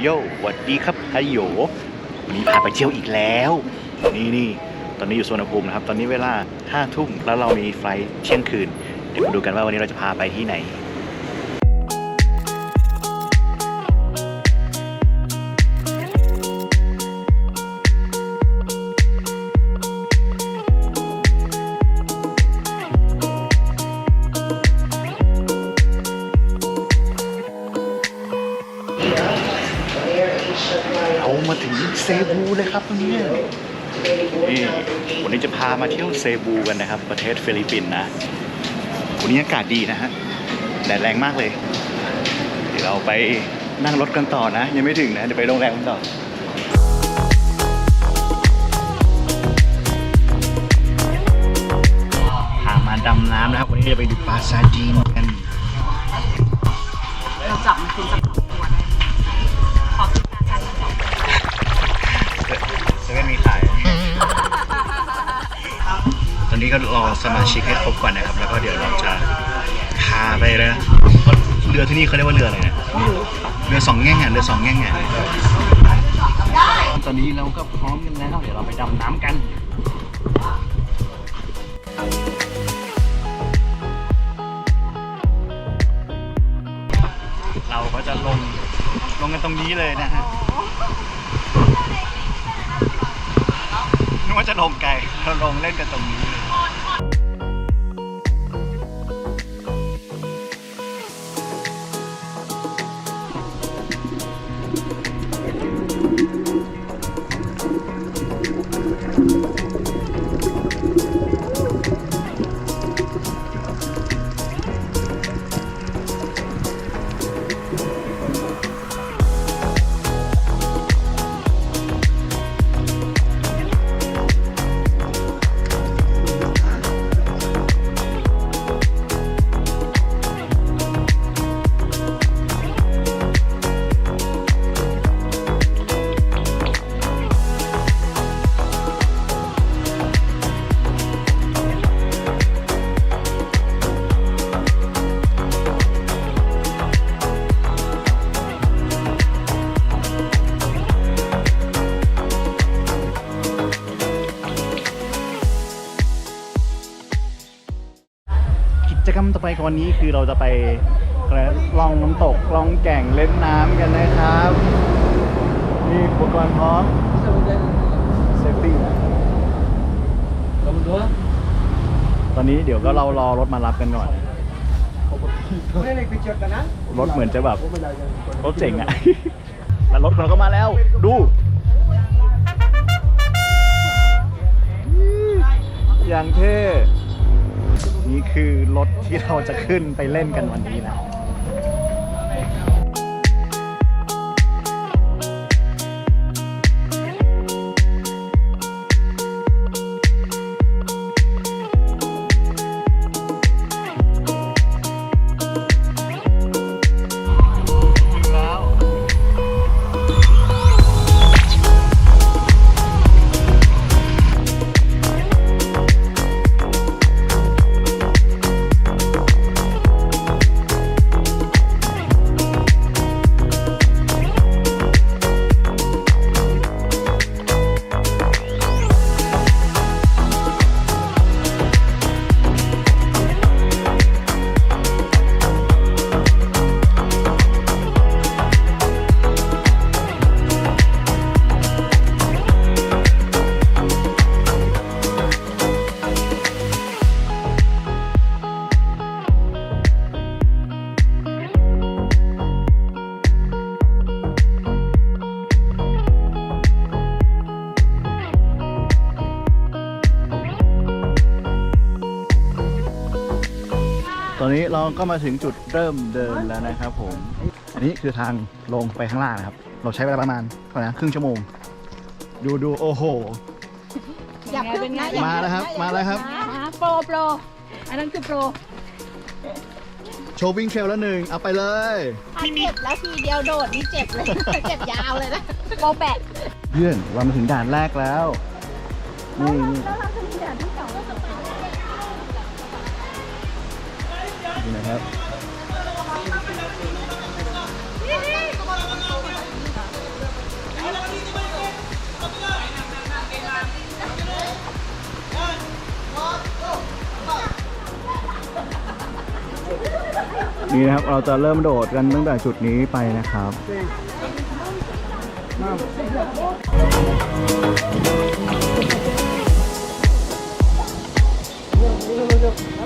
โยหวัสดีครับฮัยโยวันนี้พาไปเที่ยวอีกแล้ว นี่นี่ตอนนี้อยู่สวนภูมินะครับ ตอนนี้เวลาห้าทุ่มแล้วเรามีไฟล์เที่ยงคืน เดี๋ยวมาดูกันว่าวันนี้เราจะพาไปที่ไหน เซบูเลยครับวันนี้นี่วันนี้จะพามาเที่ยวเซบูกันนะครับ ประเทศฟิลิปปินส์นะวันนี้อากาศดีนะฮะแดดแรงมากเลย เดี๋ยวเราไปนั่งรถกันต่อนะ ยังไม่ถึงนะ เดี๋ยวไปโรงแรมกันต่อพามาดำน้ำนะครับ วันนี้จะไปดูปลาซาดีนกันเราจับมันคุณสัก นี้ก็รอสมาชิกให้ครบก่อนนะครับ แล้วก็เดี๋ยวเราจะพาไปเลยนะเรือที่นี่เขาเรียกว่าเรืออะไรนะเรือสองแง่งอะเรือสองแง่งอะตอนนี้เราก็พร้อมกันแล้ว เดี๋ยวเราไปดำน้ำกันเราก็จะลงลงกันตรงนี้เลยนะฮะนึกว่าจะลงไกลเราลงเล่นกันตรงนี้ วันนี้คือเราจะไปอะไรนะล่องน้ำตกล่องแก่งเล่นน้ำกันนะครับนี่อุปกรณ์พร้อมเซฟตี้ตอนนี้เดี๋ยวก็เรารอรถมารับกันก่อน รถเหมือนจะแบบ รถเจ๋งอะ แล้วรถของเราก็มาแล้ว ดู อย่างเท่นี่ คือรถที่เราจะขึ้นไปเล่นกันวันนี้นะ นนี้เราก็มาถึงจุดเริ่มเดินแล้วนะครับผม อันนี้คือทางลงไปข้างล่างนะครับ เราใช้เวลาประมาณเท่าไหร่นะครึ่งชั่วโมง ดูดูโอ้โห อย่าพึ่งนะอย่มาแล้วครับ มาแล้วครับนะโปรโปรอันนั้นคือโปรโชว์วิ่งเทรลแล้วหนึ่งเอาไปเลย ถ้าเจ็บแล้วทีเดียวโดดนี่เจ็บเลย เจ็บยาวเลยนะโปรแปดเพื่อนเรามาถึงด่านแรกแล้ว นี่นี่แล้วเราจะมีด่านที่สองแล้วจะไป นะครับนี่นะครับ เราจะเริ่มโดดกันตั้งแต่จุดนี้ไปนะครับ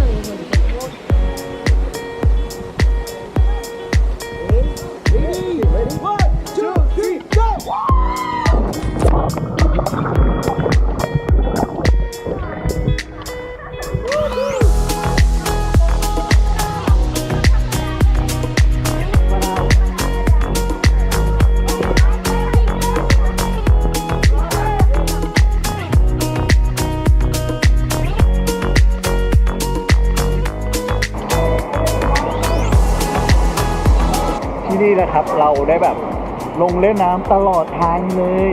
เนะครับ เราได้แบบลงเล่นน้ำตลอดทางเลย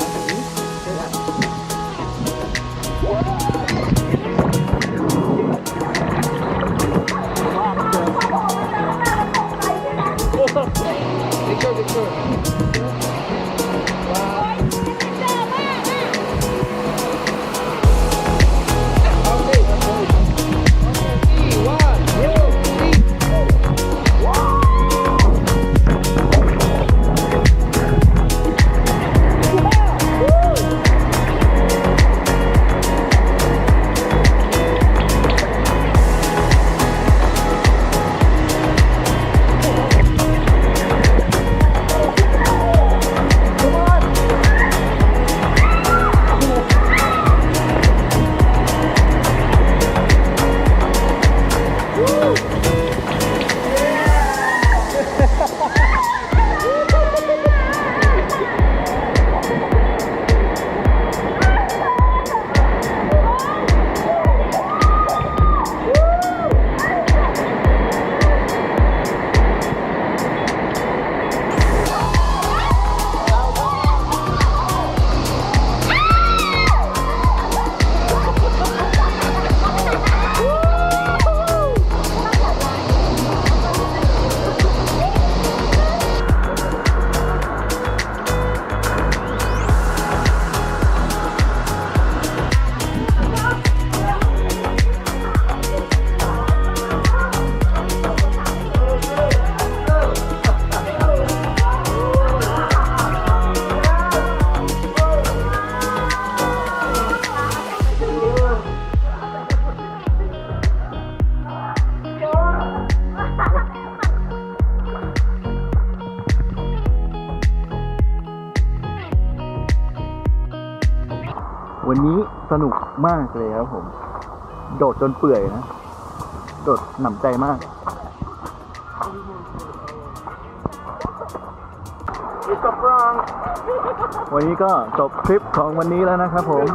วันนี้สนุกมากเลยครับผม โดดจนเปื่อยนะ โดดหนำใจมากวันนี้ก็จบทริปของวันนี้แล้วนะครับผม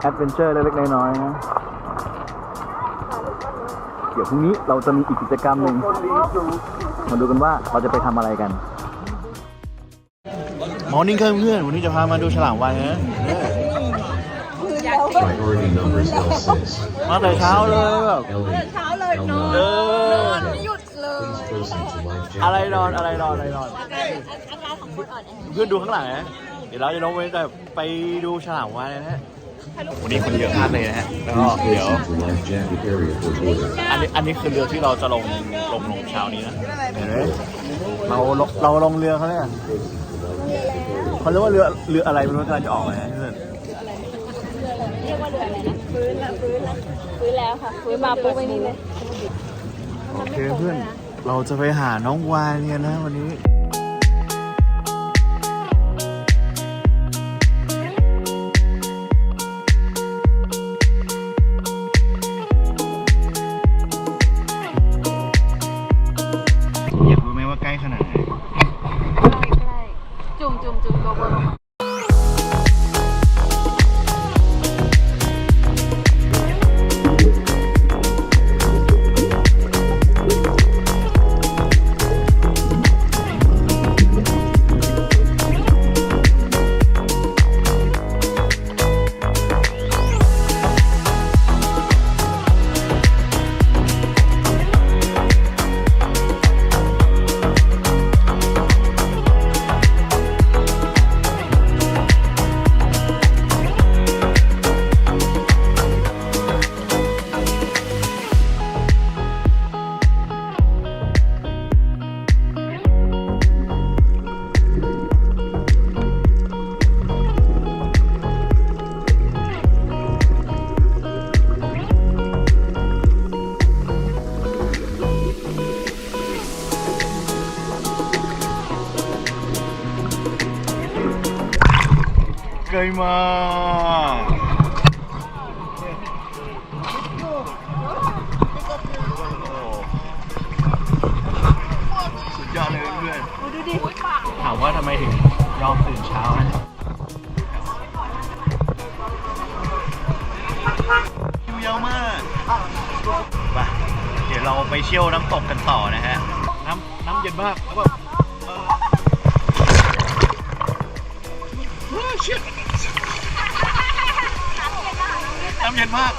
แอดเวนเจอร์เล็กๆน้อยๆนะ เดี๋ยวพรุ่งนี้เราจะมีอีกกิจกรรมหนึ่งมาดูกันว่าเราจะไปทำอะไรกัน มอร์นิ่งเพื่อนวันนี้จะพามาดูฉลามวาฬนะ Priority numbers L6. มาแต่เช้าเลยแบบ L8. เช้าเลยนอนเออไม่หยุดเลย Please proceed to life jacket. อะไรนอนอะไรนอนอะไรนอนอาการอาการของคนอ่อนแอเพื่อนดูข้างหลังนะเดี๋ยวเราจะลงไปแต่ไปดูฉลามวาฬนะฮะวันนี้คนเยอะมากเลยนะฮะแล้วก็ Please เดี๋ยว proceed to life jacket area for boarding. อันนี้อันนี้คือเรือที่เราจะลงลงลงเช้านี้นะเห็นไหมเราลงเราลงเรือเขาเนี่ยเขาเรียกว่าเรือเรืออะไรไม่รู้กำลังจะออกนะเพื่อนเรียกว่าเรืออะไรนะฟื้นแล้วฟื้นแล้วฟื้นแล้วค่ะฟื้นมาปุ๊บไปนี่เลยโอเคเพื่อน เราจะไปหาน้องวานกันนะวันนี้อยากรู้ไหมว่าใกล้ขนาดไหนใช่จุ่มจุ่มจุ่มตัวบน เกยม ย็นมาก